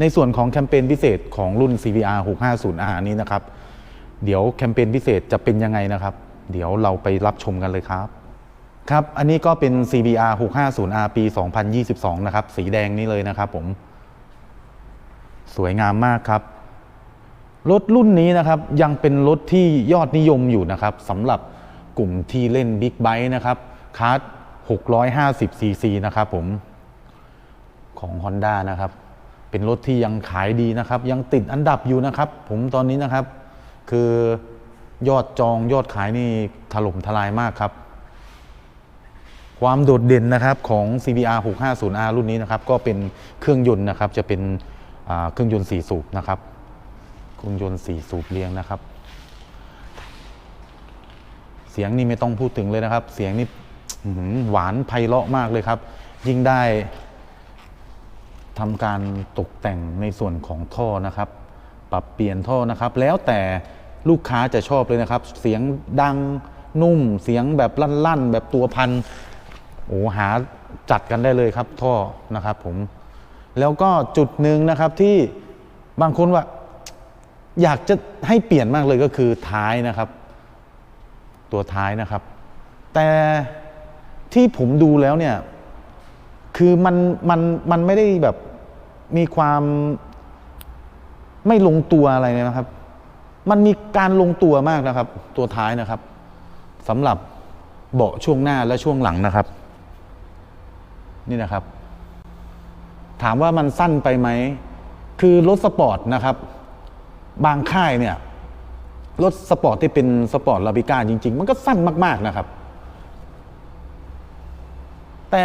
ในส่วนของแคมเปญพิเศษของรุ่น CVR 650R นี้นะครับ เดี๋ยวแคมเปญพิเศษจะเป็นยังไงนะครับ เดี๋ยวเราไปรับชมกันเลยครับ ครับ อันนี้ก็เป็น CBR 650R ปี 2022 นะครับ สีแดงนี้เลยนะครับผม สวยงามมากครับ รถรุ่นนี้นะครับยังเป็นรถที่ยอดนิยมอยู่นะครับสำหรับกลุ่มที่เล่นบิ๊กไบค์นะครับคาร์ด650 cc นะครับผมของ Honda นะครับ เป็นรถที่ยังขายดีนะครับ ยังติดอันดับอยู่นะครับ ผมตอนนี้นะครับ คือยอดจองยอดขายนี่ถล่มทลายมากครับ ความโดดเด่นนะครับของ CBR 650R รุ่นนี้นะครับ ก็เป็นเครื่องยนต์นะครับ จะเป็นเครื่องยนต์4สูบนะครับ เครื่องยนต์4สูบเรียงนะครับ เสียงนี่ไม่ต้องพูดถึงเลยนะครับ เสียงนี่อื้อหือหวานไพเราะมากเลยครับ ยิ่งได้ ทำการตกแต่งในส่วนของท่อนะครับ ปรับเปลี่ยนท่อนะครับ แล้วแต่ลูกค้าจะชอบเลยนะครับ เสียงดังนุ่ม เสียงแบบลั่นๆ แบบตัวพันโอ้หาจัดกันได้เลยครับท่อนะครับผมแล้วก็จุดหนึ่งนะครับที่บางคนว่า อยากจะให้เปลี่ยนมากเลยก็คือท้ายนะครับ ตัวท้ายนะครับ แต่ที่ผมดูแล้วเนี่ย คือมันมันมันไม่ได้แบบมีความไม่ลงตัวอะไรเลยนะครับ มันมีการลงตัวมากนะครับ ตัวท้ายนะครับสำหรับเบาะช่วงหน้าและช่วงหลังนะครับ นี่นะครับ ถามว่ามันสั้นไปไหม คือรถสปอร์ตนะครับ บางค่ายเนี่ยรถสปอร์ตที่เป็นสปอร์ตลาบิก้าจริง ๆ มันก็สั้นมาก ๆนะครับ แต่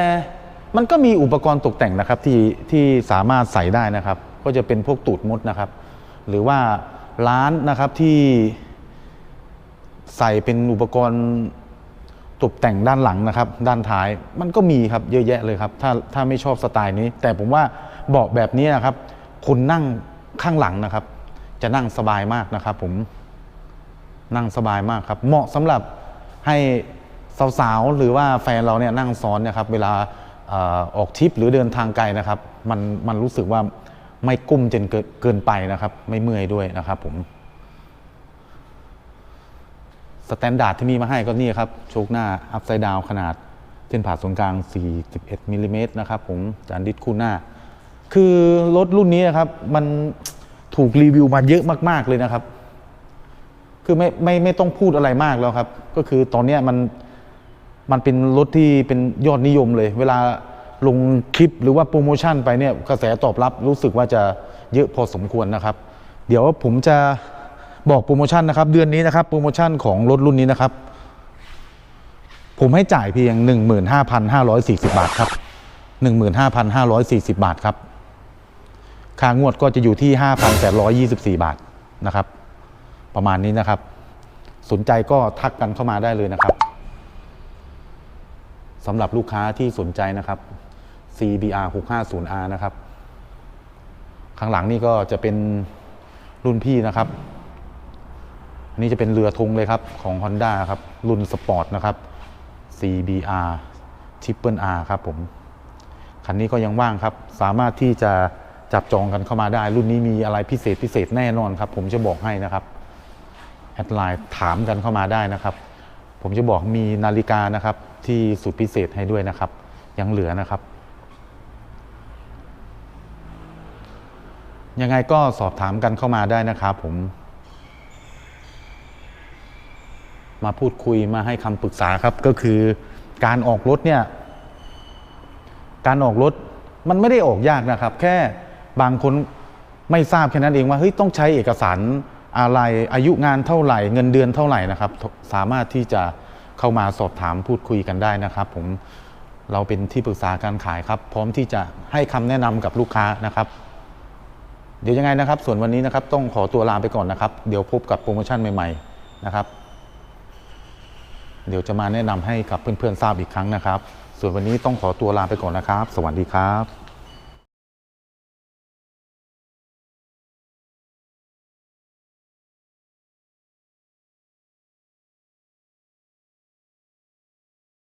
มันก็มีอุปกรณ์ตกแต่งนะครับที่ที่สามารถใส่ได้นะครับ ก็จะเป็นพวกตูดมดนะครับ หรือว่าร้านนะครับที่ใส่เป็นอุปกรณ์ตกแต่งด้านหลังนะครับ ด้านท้ายมันก็มีครับเยอะแยะเลยครับ ถ้าถ้าไม่ชอบสไตล์นี้ แต่ผมว่าเบาะแบบนี้นะครับคุณนั่งข้างหลังนะครับ จะนั่งสบายมากนะครับ ผมนั่งสบายมากครับ เหมาะสำหรับให้สาวๆหรือว่าแฟนเราเนี่ยนั่งซ้อนนะครับ เวลา ออกทริปหรือเดินทางไกลนะครับ มันมันรู้สึกว่าไม่กุ้มจนเกินไปนะครับ ไม่เมื่อยด้วยนะครับผมสแตนดาร์ดที่มีมาให้ก็นี่ครับโชคหน้าอัพไซด์ดาวขนาดเส้นผ่าศูนย์กลาง 41มิลลิเมตรนะครับผมจานดิสคู่หน้า คือรถรุ่นนี้นะครับ มันถูกรีวิวมาเยอะมาก ๆ เลยนะครับ คือไม่ไม่ไม่ต้องพูดอะไรมากแล้วครับ ก็คือตอนนี้มัน มันเป็นรถที่เป็นยอดนิยมเลย เวลาลงคลิปหรือว่าโปรโมชั่นไปเนี่ยกระแสตอบรับรู้สึกว่าจะเยอะพอสมควรนะครับ เดี๋ยวผมจะบอกโปรโมชั่นนะครับ เดือนนี้นะครับ โปรโมชั่นของรถรุ่นนี้นะครับ ผมให้จ่ายเพียง 15,540 บาทครับ 15,540 บาทครับค่างวดก็จะอยู่ที่ 5,824 บาทนะครับ ประมาณนี้นะครับ สนใจก็ทักกันเข้ามาได้เลยนะครับ สำหรับลูกค้าที่สนใจนะครับ CBR 650R นะครับ ข้างหลังนี่ก็จะเป็นรุ่นพี่นะครับอันนี้จะเป็นเรือธงเลยครับของ Honda ครับ รุ่นสปอร์ตนะครับ CBR Triple R ครับผม คันนี้ก็ยังว่างครับ สามารถที่จะจับจองกันเข้ามาได้ รุ่นนี้มีอะไรพิเศษพิเศษแน่นอนครับ ผมจะบอกให้นะครับแอดไลน์ถามกันเข้ามาได้นะครับ ผมจะบอกมีนาฬิกานะครับ ที่สุดพิเศษให้ด้วยนะครับ ยังเหลือนะครับ ยังไงก็สอบถามกันเข้ามาได้นะครับผม มาพูดคุยมาให้คำปรึกษาครับ ก็คือการออกรถเนี่ย การออกรถมันไม่ได้ออกยากนะครับ แค่บางคนไม่ทราบแค่นั้นเองว่าเฮ้ยต้องใช้เอกสาร อะไรอายุงานเท่าไหร่เงินเดือนเท่าไหร่นะครับ สามารถที่จะเข้ามาสอบถามพูดคุยกันได้นะครับ ผมเราเป็นที่ปรึกษาการขายครับ พร้อมที่จะให้คำแนะนำกับลูกค้านะครับ เดี๋ยวยังไงนะครับ ส่วนวันนี้นะครับ ต้องขอตัวลาไปก่อนนะครับ เดี๋ยวพบกับโปรโมชั่นใหม่ ๆนะครับ เดี๋ยวจะมาแนะนำให้กับเพื่อนๆทราบอีกครั้งนะครับ ส่วนวันนี้ต้องขอตัวลาไปก่อนนะครับ สวัสดีครับ